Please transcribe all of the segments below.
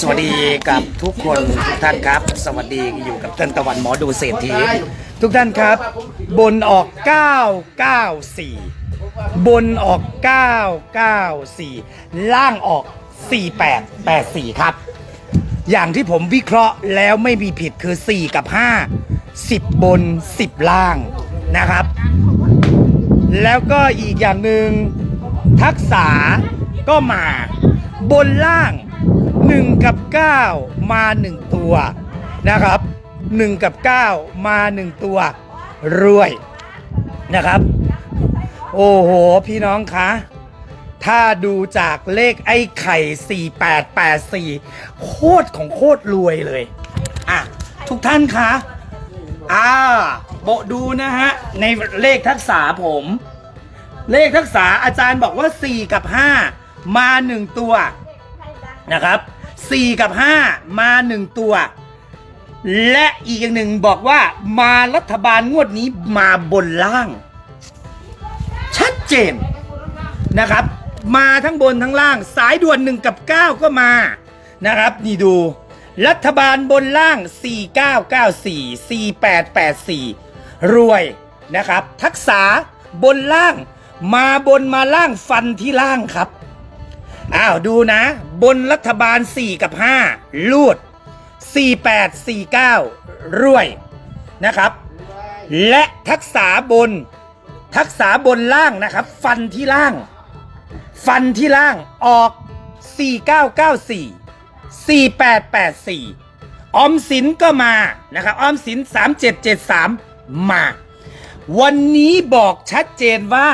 สวัสดีกับทุกคนทุกท่านครับ สวัสดีอยู่กับท่านตะวันหมอดูเศรษฐีทุกท่านครับ บนออก 994 บนออก 994 ล่างออก 4884 ครับ อย่างที่ผมวิเคราะห์แล้วไม่มีผิดคือ 4 กับ 5 10 บน 10 ล่างนะครับ แล้วก็อีกอย่างหนึ่งทักษะก็มาบนล่าง 1 กับ 9 มา 1 ตัวนะครับ 1 กับ 9 มา 1 ตัวรวยนะครับ โอ้โห พี่น้องคะถ้าดูจากเลขไอ้ไข่ 4884 โคตรของโคตรรวยเลย อะ ทุกท่านคะอ่าโบดูนะฮะ ในเลขทักษะผม เลขทักษะอาจารย์บอกว่า 4 กับ 5 มา 1 ตัวนะครับ 4 กับ 5 มา 1 ตัว และอีกอย่างหนึ่งบอกว่ามารัฐบาลงวดนี้มาบนล่าง ชัดเจนนะครับ มาทั้งบนทั้งล่าง สายด่วน 1 กับ 9 ก็มานะครับ นี่ดู รัฐบาลบนล่าง 4994 4884 รวยนะครับ ทักษะบนล่าง มาบนมาล่างฟันที่ล่างครับ อ้าวดูนะ บนรัฐบาล 4 กับ 5 ลูด 48 49รวยนะครับ และทักษะบน ทักษะบนล่างนะครับ ฟันที่ล่าง ฟันที่ล่างออก 4994 4884 ออมสินก็มานะครับ ออมสิน 3773 มา วันนี้บอกชัดเจนว่า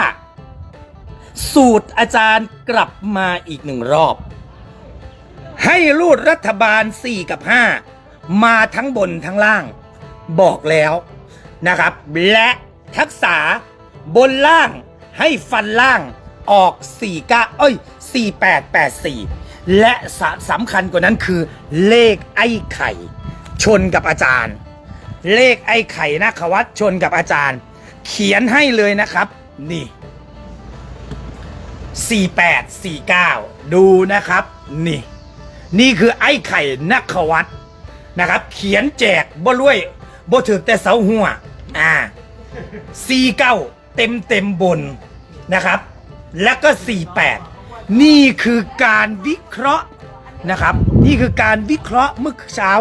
สูตรอาจารย์กลับมาอีกหนึ่งรอบ ให้รูดรัฐบาล 4 กับ 5 มาทั้งบนทั้งล่าง บอกแล้วนะครับ และทักษะบนล่างให้ฟันล่างออก4 9เอ้ย 4884 และสสำคัญกว่านั้นคือเลขไอ้ไข่ ชนกับอาจารย์ เลขไอ้ไข่นักวัดชนกับอาจารย์ เขียนให้เลยนะครับ นี่ 4849 ดูนะครับ นี่ นี่คือไอ้ไข่นักวัดนะครับ เขียนแจกบ่รวยบ่ถึกแต่เสาหัว อ่า49 เต็มเต็มบนนะครับ แล้วก็ 48 นี่คือการวิเคราะห์นะครับ นี่คือการวิเคราะห์เมื่อเช้า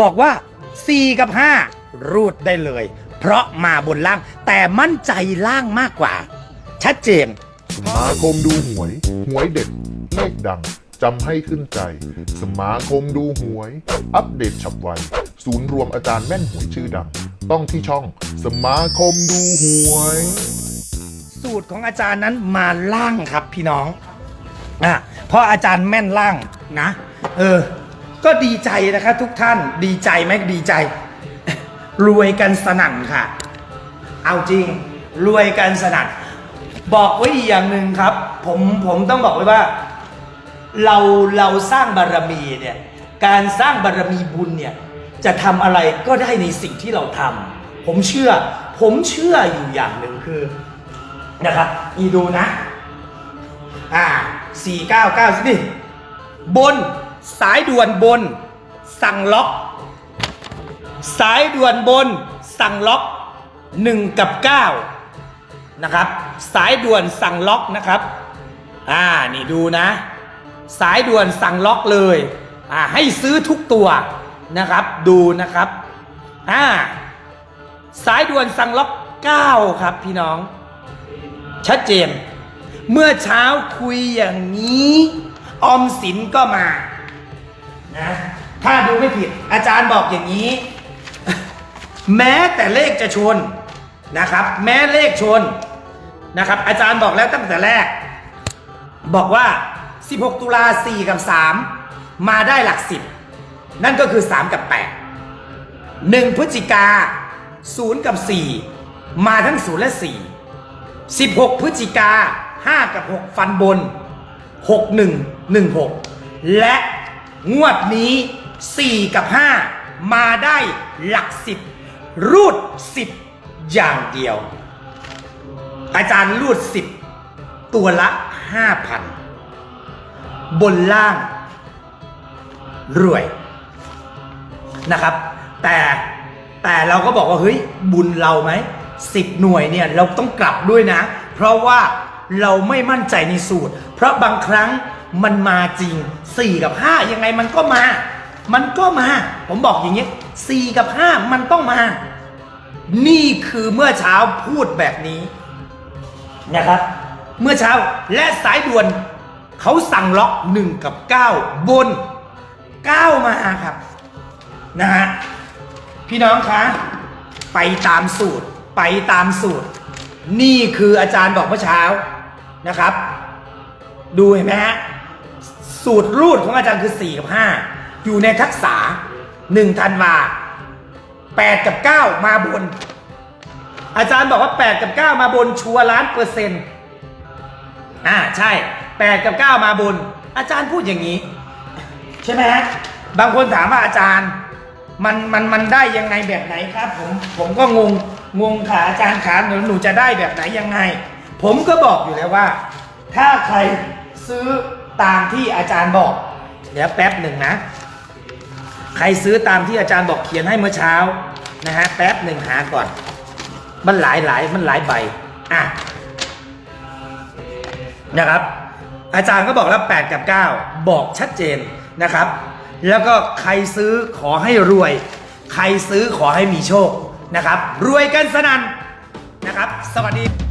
บอกว่า 4 กับ 5 รูดได้เลย เพราะมาบนล่างแต่มั่นใจล่างมากกว่า ชัดเจน สมาคมดูหวย หวยเด็ดเลขดังจำให้ขึ้นใจ สมาคมดูหวย อัปเดตฉับไว ศูนย์รวมอาจารย์แม่นหวยชื่อดัง ต้องที่ช่องสมาคมดูหวย สูตรของอาจารย์นั้นมาล่างครับพี่น้องอะเพราะอาจารย์แม่นล่างนะ เออ ก็ดีใจนะครับทุกท่านดีใจไหมดีใจ รวยกันสนั่นค่ะ เอาจริง รวยกันสนั่น บอกไว้อีกอย่างหนึ่งครับ ผมผมต้องบอกไว้ว่า เราเราสร้างบารมีเนี่ยการสร้างบารมีบุญเนี่ยจะทำอะไรก็ได้ในสิ่งที่เราทำผมเชื่อ ผมเชื่ออยู่อย่างหนึ่งคือนะครับอีดูนะ อ่าสี่เก้าเก้านี่บนสายด่วนบน สั่งล็อก สายด่วนบน สั่งล็อกหนึ่งกับเก้านะครับ สายด่วนสั่งล็อกนะครับ อ่านี่ดูนะ สายด่วนสั่งล็อกเลยอ่าให้ซื้อทุกตัวนะครับดูนะครับอ่าสายด่วนสั่งล็อก 9 ครับพี่น้อง ชัดเจน เมื่อเช้าคุยอย่างนี้ ออมสินก็มานะถ้าดูไม่ผิดอาจารย์บอกอย่างนี้ แม้แต่เลขจะชนนะครับ แม้เลขชน นะครับ อาจารย์บอกแล้วตั้งแต่แรก บอกว่า 16 ตุลา 4 กับ 3 มาได้หลัก 10 นั่นก็คือ 3 กับ 8 1 พฤศจิกา 0 กับ 4 มาทั้ง 0 และ 4 16 พฤศจิกา 5 กับ 6 ฟันบน 6 1 1 6 และงวดนี้ 4 กับ 5 มาได้หลัก 10 รูด 10 อย่างเดียว อาจารย์รูด10ตัวละ5,000บนล่าง รวยนะครับ แต่แต่เราก็บอกว่าเฮ้ยบุญเราไหมสิบหน่วยเนี่ยเราต้องกลับด้วยนะ เพราะว่าเราไม่มั่นใจในสูตร เพราะบางครั้งมันมาจริง 4 กับ 5 ยังไงมันก็มา มันก็มา ผมบอกอย่างนี้4กับ 5 มันต้องมา นี่คือเมื่อเช้าพูดแบบนี้ นะครับ เมื่อเช้าและสายด่วนเขาสั่งล็อก 1 กับ 9 บน 9 มาครับนะฮะพี่น้องคะไปตามสูตรไปตามสูตร นี่คืออาจารย์บอกเมื่อเช้านะครับ ดูเห็นไหมฮะสูตรรูดของอาจารย์คือ 4 กับ 5 อยู่ในทักษะ1ธันวา8 กับ 9 มาบน อาจารย์บอกว่า 8 กับ 9 มาบนชัวร์ล้านเปอร์เซ็นต์อ่าใช่ 8 กับ 9 มาบน อาจารย์พูดอย่างนี้ ใช่ไหมฮะบางคนถามว่าอาจารย์มันมันมันได้ยังไงแบบไหนครับ ผมผมก็งงงงค่ะอาจารย์ขาหนูหนูจะได้แบบไหนยังไง ผมก็บอกอยู่แล้วว่า ถ้าใครซื้อตามที่อาจารย์บอก เดี๋ยวแป๊บหนึ่งนะ ใครซื้อตามที่อาจารย์บอกเขียนให้เมื่อเช้านะฮะแป๊บหนึ่งหาก่อน มันหลายหลายมันหลายใบอะนะครับ อาจารย์ก็บอกแล้ว 8 กับ 9 บอกชัดเจนนะครับ แล้วก็ใครซื้อขอให้รวย ใครซื้อขอให้มีโชคนะครับ รวยกันสนั่นนะครับ สวัสดี